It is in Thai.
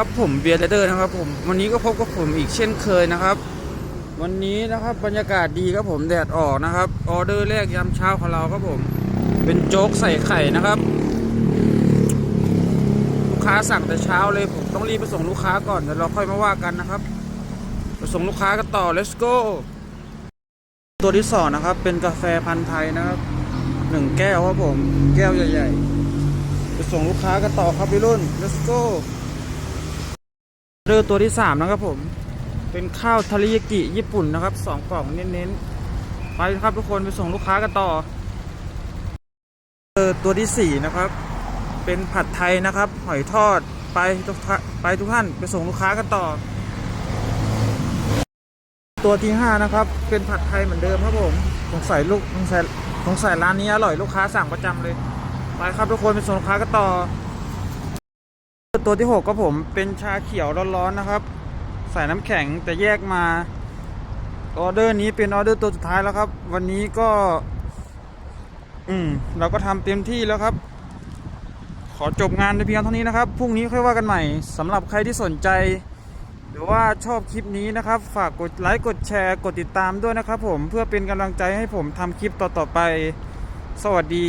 ครับผมเบียร์เดอร์นะครับผมวันนี้ก็พบกับผมอีกเช่นเคยนะครับ วันนี้นะครับบรรยากาศดีครับผมแดดออกนะครับออเดอร์แรกยามเช้าของเราครับผม เป็นโจ๊กใส่ไข่นะครับ ลูกค้าสั่งแต่เช้าเลยผมต้องรีบไปส่งลูกค้าก่อนเดี๋ยวเราค่อยมาว่ากันนะครับไปส่งลูกค้ากันต่อ let's go ตัวที่สองนะครับ เป็นกาแฟพันธุ์ไทยนะครับหนึ่งแก้วครับผมแก้วใหญ่ ๆ ไปส่งลูกค้ากันต่อครับพี่รุ่น let's go เรือตัวที่3นะครับผม เป็นข้าวทาริยากิญี่ปุ่นนะครับสองกล่องเน้นๆ ไปครับทุกคนไปส่งลูกค้ากันต่อเรือตัวที่4นะครับ เป็นผัดไทยนะครับ หอยทอดไปทุกท่าไปทุกท่านไปส่งลูกค้ากันต่อ ตัวที่5นะครับ เป็นผัดไทยเหมือนเดิมครับผมสงสัยลูกสงสัยสงสัยร้านนี้อร่อยลูกค้าสั่งประจำเลย ไปครับทุกคนไปส่งลูกค้ากันต่อ ตัวที่ 6 ก็ผมเป็นชาเขียวร้อนๆนะครับ ใส่น้ำแข็งแต่แยกมา ออเดอร์นี้เป็นออเดอร์ตัวสุดท้ายแล้วครับ วันนี้ก็ อืม เราก็ทำเต็มที่แล้วครับ ขอจบงานในเพียงเท่านี้นะครับพรุ่งนี้ค่อยว่ากันใหม่สำหรับใครที่สนใจ หรือว่าชอบคลิปนี้นะครับ ฝากกดไลค์กดแชร์กดติดตามด้วยนะครับ ผมเพื่อเป็นกำลังใจให้ผมทำคลิปต่อๆไป สวัสดี